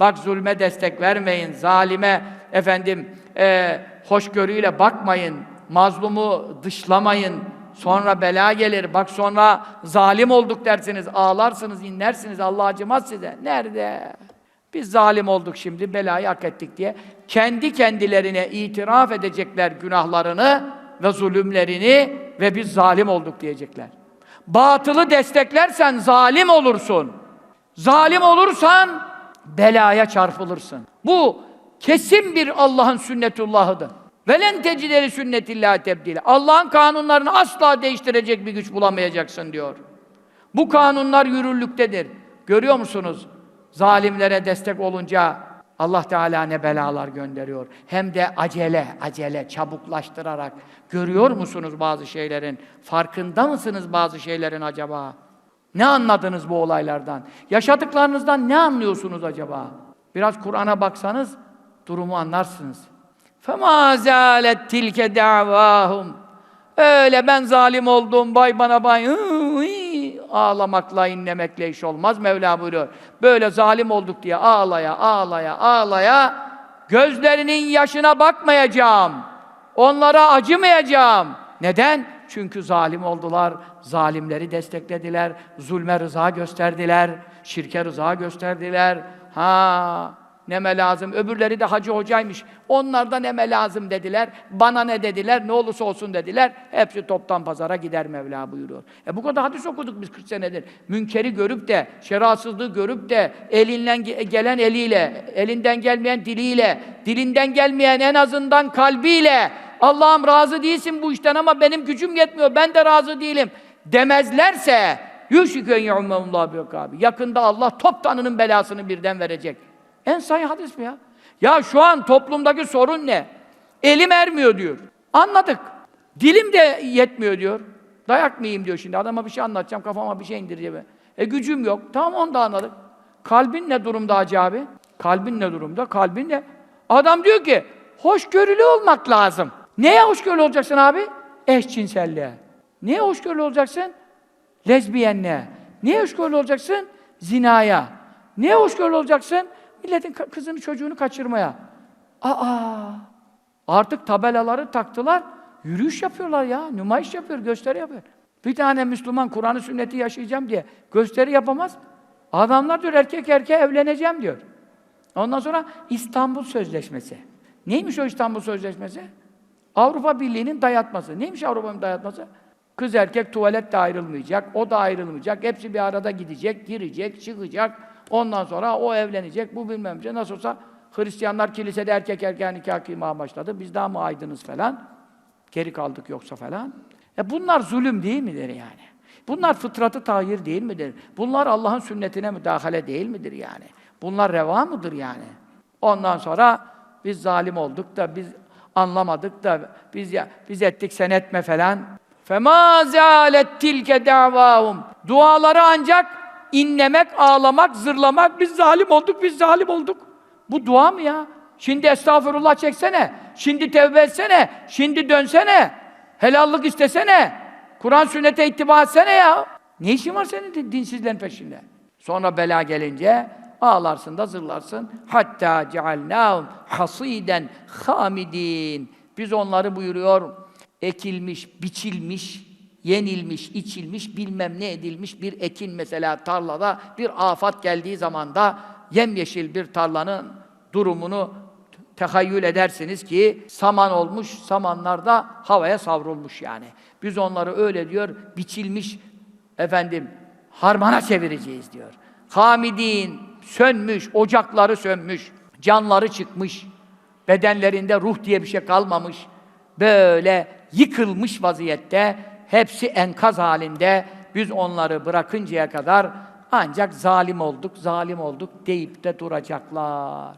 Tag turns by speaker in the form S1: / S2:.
S1: Bak zulme destek vermeyin, zalime efendim e, hoşgörüyle bakmayın, mazlumu dışlamayın. Sonra bela gelir. Bak sonra zalim olduk dersiniz, ağlarsınız, inlersiniz. Allah acımaz size. Nerede? Biz zalim olduk şimdi, belayı hak ettik diye. Kendi kendilerine itiraf edecekler günahlarını ve zulümlerini ve biz zalim olduk diyecekler. Batılı desteklersen zalim olursun. Zalim olursan belaya çarpılırsın. Bu kesin bir Allah'ın sünnetullahıdır. Velen tecideli sünnetillahi tebdile. Allah'ın kanunlarını asla değiştirecek bir güç bulamayacaksın diyor. Bu kanunlar yürürlüktedir. Görüyor musunuz? Zalimlere destek olunca Allah Teala ne belalar gönderiyor. Hem de acele, acele, çabuklaştırarak. Görüyor musunuz bazı şeylerin? Farkında mısınız bazı şeylerin acaba? Ne anladınız bu olaylardan? Yaşadıklarınızdan ne anlıyorsunuz acaba? Biraz Kur'an'a baksanız durumu anlarsınız. فَمَا زَالَتْ تِلْكَ دَعْوَاهُمْ Öyle ben zalim oldum, bay bana bay, hıı, hıı, ağlamakla, inlemekle iş olmaz Mevla buyuruyor. Böyle zalim olduk diye ağlaya, ağlaya, ağlaya, gözlerinin yaşına bakmayacağım. Onlara acımayacağım. Neden? Çünkü zalim oldular, zalimleri desteklediler, zulme rıza gösterdiler, şirke rıza gösterdiler. Ha, neme lazım. Öbürleri de hacı hocaymış. Onlar da neme lazım dediler. Bana ne dediler? Ne olursa olsun dediler. Hepsi toptan pazara gider Mevla buyuruyor. E bu kadar hadis okuduk biz 40 senedir. Münkeri görüp de, şerasızlığı görüp de, elinden ge- gelen eliyle, elinden gelmeyen diliyle, dilinden gelmeyen en azından kalbiyle, Allah'ım razı değilsin bu işten ama benim gücüm yetmiyor, ben de razı değilim demezlerse, Yakında Allah toptanının belasını birden verecek. En sahih hadis mi ya? Ya şu an toplumdaki sorun ne? Elim ermiyor diyor. Anladık. Dilim de yetmiyor diyor. Dayak mı yiyeyim diyor şimdi. Adama bir şey anlatacağım, kafama bir şey indireceğim. E gücüm yok. Tamam onu da anladık. Kalbin ne durumda Hacı abi? Kalbin ne durumda? Kalbin ne? Adam diyor ki, hoşgörülü olmak lazım. Neye hoşgörülü olacaksın abi? Eşcinselliğe. Neye hoşgörülü olacaksın? Lezbiyenliğe. Neye hoşgörülü olacaksın? Zinaya. Neye hoşgörülü olacaksın? Milletin kızını çocuğunu kaçırmaya. Aa! Artık tabelaları taktılar. Yürüyüş yapıyorlar ya. Nümayiş yapıyor, gösteri yapıyor. Bir tane Müslüman Kur'an'ı sünneti yaşayacağım diye gösteri yapamaz. Adamlar diyor erkek erkeğe evleneceğim diyor. Ondan sonra İstanbul Sözleşmesi. Neymiş o İstanbul Sözleşmesi? Avrupa Birliği'nin dayatması. Neymiş Avrupa'nın dayatması? Kız erkek tuvalet de ayrılmayacak, o da ayrılmayacak. Hepsi bir arada gidecek, girecek, çıkacak. Ondan sonra o evlenecek, bu bilmem ne. Nasıl olsa Hristiyanlar kilisede erkek erkeğe nikah kıymaya başladı. Biz daha mı aydınız falan? Geri kaldık yoksa falan. E bunlar zulüm değil midir yani? Bunlar fıtratı tahir değil midir? Bunlar Allah'ın sünnetine müdahale değil midir yani? Bunlar reva mıdır yani? Ondan sonra biz zalim olduk da biz anlamadık da biz ya biz ettik sen etme falan. Fema zalet tilke davahum. Duaları ancak inlemek, ağlamak, zırlamak biz zalim olduk, biz zalim olduk. Bu dua mı ya? Şimdi estağfurullah çeksene. Şimdi tevbe etsene. Şimdi dönsene. Helallık istesene. Kur'an sünnete ittiba etsene ya. Ne işin var senin din- dinsizlerin peşinde? Sonra bela gelince ağlarsın da zırlarsın. Hatta cealnâhum hasiden hamidin. Biz onları buyuruyor ekilmiş, biçilmiş, yenilmiş, içilmiş, bilmem ne edilmiş bir ekin mesela tarlada bir afat geldiği zaman da yemyeşil bir tarlanın durumunu tehayyül edersiniz ki saman olmuş, samanlar da havaya savrulmuş yani. Biz onları öyle diyor, biçilmiş efendim harmana çevireceğiz diyor. Hamidin sönmüş, ocakları sönmüş, canları çıkmış, bedenlerinde ruh diye bir şey kalmamış. Böyle yıkılmış vaziyette, hepsi enkaz halinde biz onları bırakıncaya kadar ancak zalim olduk, zalim olduk deyip de duracaklar.